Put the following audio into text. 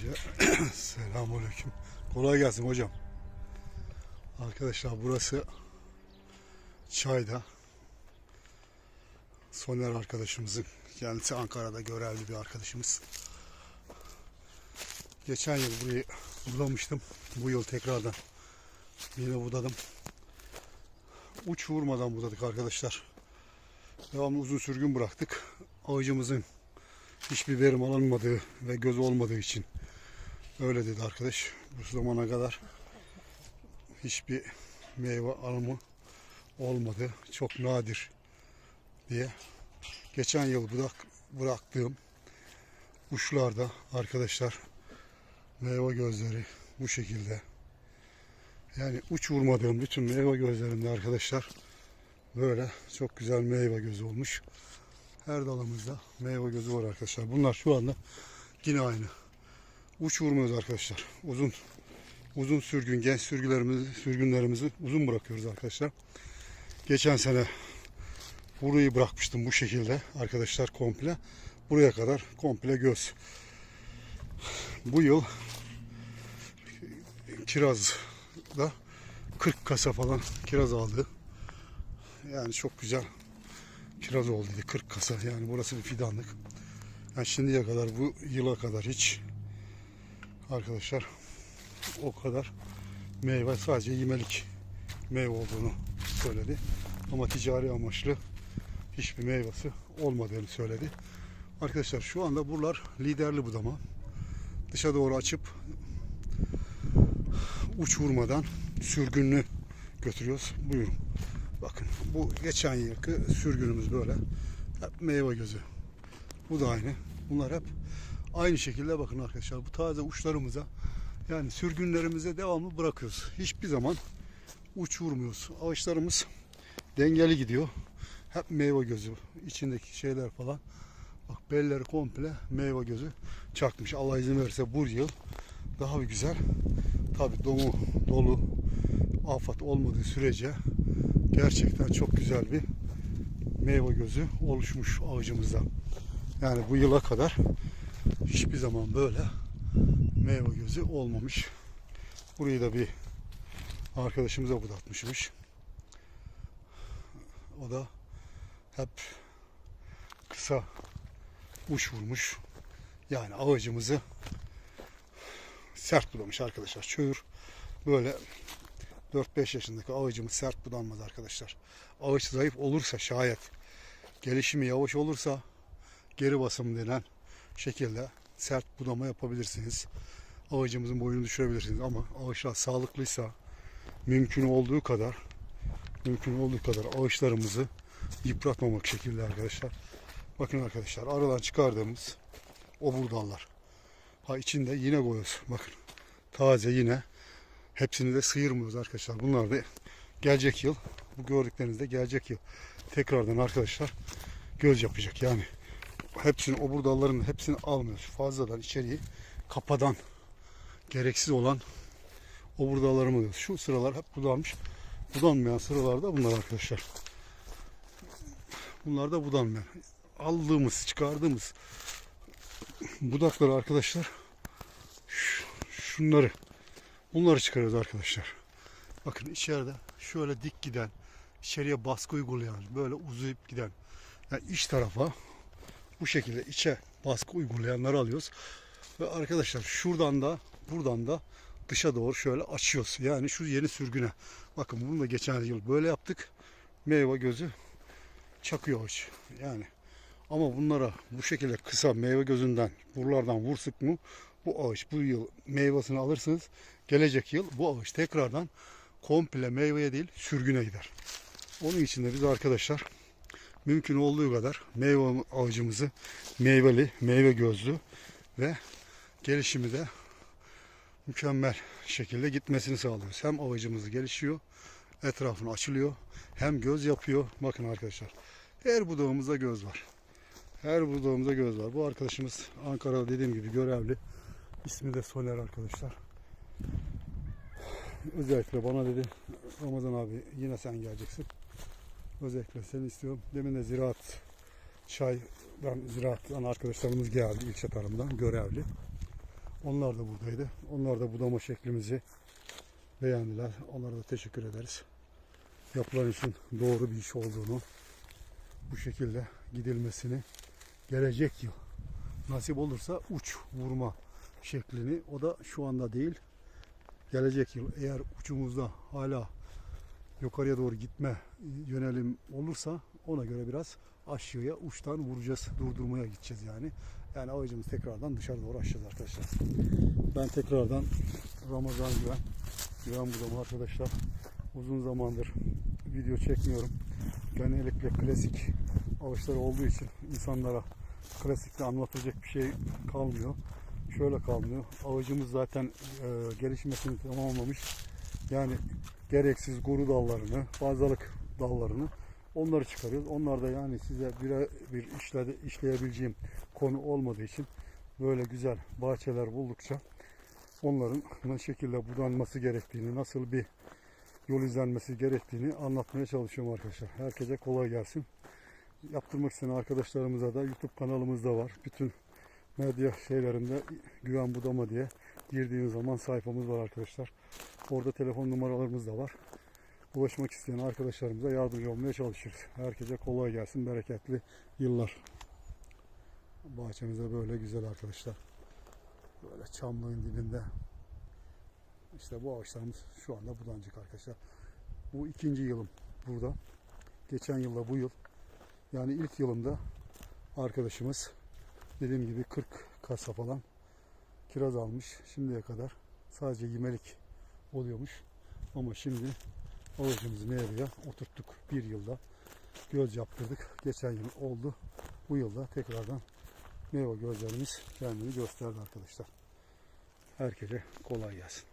Önce selamünaleyküm. Kolay gelsin hocam. Arkadaşlar burası Çayda. Soner arkadaşımızın kendisi Ankara'da görevli bir arkadaşımız. Geçen yıl burayı bulamıştım. Bu yıl tekrardan yine budadım. Uç vurmadan budadık arkadaşlar. Devamlı uzun sürgün bıraktık. Ağacımızın hiçbir verim alınmadığı ve göz olmadığı için öyle dedi arkadaş. Bu zamana kadar hiçbir meyve alımı olmadı. Çok nadir diye. Geçen yıl bırak, bıraktığım kuşlarda arkadaşlar meyve gözleri bu şekilde. Yani uç vurmadığım bütün meyve gözlerinde arkadaşlar böyle çok güzel meyve gözü olmuş. Her dalımızda meyve gözü var arkadaşlar. Bunlar şu anda yine aynı. Uç vurmuyoruz arkadaşlar. Uzun uzun sürgün, genç sürgülerimizi, sürgünlerimizi uzun bırakıyoruz arkadaşlar. Geçen sene burayı bırakmıştım bu şekilde arkadaşlar komple. Buraya kadar komple göz. Bu yıl kirazda 40 kasa falan kiraz aldı. Yani çok güzel kiraz oldu dedi 40 kasa yani burası bir fidanlık. Yani şimdiye kadar bu yıla kadar hiç arkadaşlar o kadar meyve sadece yemelik meyve olduğunu söyledi. Ama ticari amaçlı hiçbir meyvesi olmadığını söyledi. Arkadaşlar şu anda buralar liderli budama. Dışa doğru açıp uç vurmadan sürgünlü götürüyoruz. Buyurun. Bakın bu geçen yılki sürgünümüz böyle. Hep meyve gözü. Bu da aynı. Bunlar hep aynı şekilde bakın arkadaşlar. Bu taze uçlarımıza yani sürgünlerimize devamlı bırakıyoruz. Hiçbir zaman uç vurmuyoruz. Ağaçlarımız dengeli gidiyor. Hep meyve gözü. içindeki şeyler falan. Bak belleri komple meyve gözü çakmış. Allah izin verirse bu yıl daha bir güzel. Tabi domu dolu afat olmadığı sürece gerçekten çok güzel bir meyve gözü oluşmuş ağacımızda. Yani bu yıla kadar hiçbir zaman böyle meyve gözü olmamış. Burayı da bir arkadaşımıza budatmışmış. O da hep kısa uç vurmuş. Yani ağacımızı sert budamış arkadaşlar. Çöğür böyle 4-5 yaşındaki ağacımız sert budanmaz arkadaşlar. Ağaç zayıf olursa şayet gelişimi yavaş olursa geri basım denen şekilde sert budama yapabilirsiniz. Ağacımızın boyunu düşürebilirsiniz ama ağaçlar sağlıklıysa mümkün olduğu kadar mümkün olduğu kadar ağaçlarımızı yıpratmamak şekilde arkadaşlar. Bakın arkadaşlar aradan çıkardığımız obur dallar. Ha içinde yine koyuyoruz. Bakın taze yine hepsini de sıyırmıyoruz arkadaşlar. Bunlar da gelecek yıl bu gördüklerinizde gelecek yıl tekrardan arkadaşlar göz yapacak. Yani hepsini obur dallarının hepsini almıyoruz. Fazladan içeriği kapadan gereksiz olan obur dallarımı alıyoruz. Şu sıralar hep budanmış. Budanmayan sıralarda bunlar arkadaşlar. Bunlar da budanmayan. Aldığımız, çıkardığımız budakları arkadaşlar şu- şunları bunları çıkarıyoruz arkadaşlar. Bakın içeride şöyle dik giden, içeriye baskı uygulayan, böyle uzayıp giden yani iç tarafa bu şekilde içe baskı uygulayanları alıyoruz. Ve arkadaşlar şuradan da buradan da dışa doğru şöyle açıyoruz. Yani şu yeni sürgüne. Bakın bunu da geçen yıl böyle yaptık. Meyve gözü çakıyor ağaç. Yani ama bunlara bu şekilde kısa meyve gözünden buralardan vursak mı bu ağaç bu yıl meyvesini alırsınız. Gelecek yıl bu ağaç tekrardan komple meyveye değil sürgüne gider. Onun için de biz arkadaşlar mümkün olduğu kadar meyve ağacımızı meyveli, meyve gözlü ve gelişimi de mükemmel şekilde gitmesini sağlıyoruz. Hem ağacımız gelişiyor, etrafını açılıyor, hem göz yapıyor. Bakın arkadaşlar, her budağımızda göz var. Her budağımızda göz var. Bu arkadaşımız Ankara'da dediğim gibi görevli. İsmi de Soner arkadaşlar. Özellikle bana dedi Ramazan abi yine sen geleceksin. Özellikle seni istiyorum. Demin de ziraat çaydan ziraattan arkadaşlarımız geldi ilçe tarımdan görevli. Onlar da buradaydı. Onlar da budama şeklimizi beğendiler. Onlara da teşekkür ederiz. Yapılan işin doğru bir iş olduğunu, bu şekilde gidilmesini gelecek yıl nasip olursa uç vurma şeklini o da şu anda değil gelecek yıl eğer uçumuzda hala yukarıya doğru gitme yönelim olursa ona göre biraz aşağıya uçtan vuracağız durdurmaya gideceğiz yani yani ağacımız tekrardan dışarı doğru açacağız arkadaşlar ben tekrardan Ramazan Güven Güven Budama arkadaşlar uzun zamandır video çekmiyorum genellikle klasik ağaçlar olduğu için insanlara klasikte anlatacak bir şey kalmıyor. Şöyle kalmıyor. Ağacımız zaten e, gelişmesini tamamlamış. Yani gereksiz guru dallarını, fazlalık dallarını onları çıkarıyoruz. Onlar da yani size bir işlede, işleyebileceğim konu olmadığı için böyle güzel bahçeler buldukça onların ne şekilde budanması gerektiğini, nasıl bir yol izlenmesi gerektiğini anlatmaya çalışıyorum arkadaşlar. Herkese kolay gelsin. Yaptırmak isteyen arkadaşlarımıza da YouTube kanalımızda var. Bütün medya şeylerinde Güven Budama diye girdiğiniz zaman sayfamız var arkadaşlar. Orada telefon numaralarımız da var. Ulaşmak isteyen arkadaşlarımıza yardımcı olmaya çalışırız. Herkese kolay gelsin, bereketli yıllar. Bahçemize böyle güzel arkadaşlar. Böyle çamlığın dibinde. İşte bu ağaçlarımız şu anda budancık arkadaşlar. Bu ikinci yılım burada. Geçen yılla bu yıl. Yani ilk yılımda arkadaşımız dediğim gibi 40 kasa falan kiraz almış şimdiye kadar. Sadece yemelik oluyormuş. Ama şimdi ağacımızı meyveye oturttuk bir yılda. Göz yaptırdık. Geçen yıl oldu. Bu yılda tekrardan meyve gözlerimiz kendini gösterdi arkadaşlar. Herkese kolay gelsin.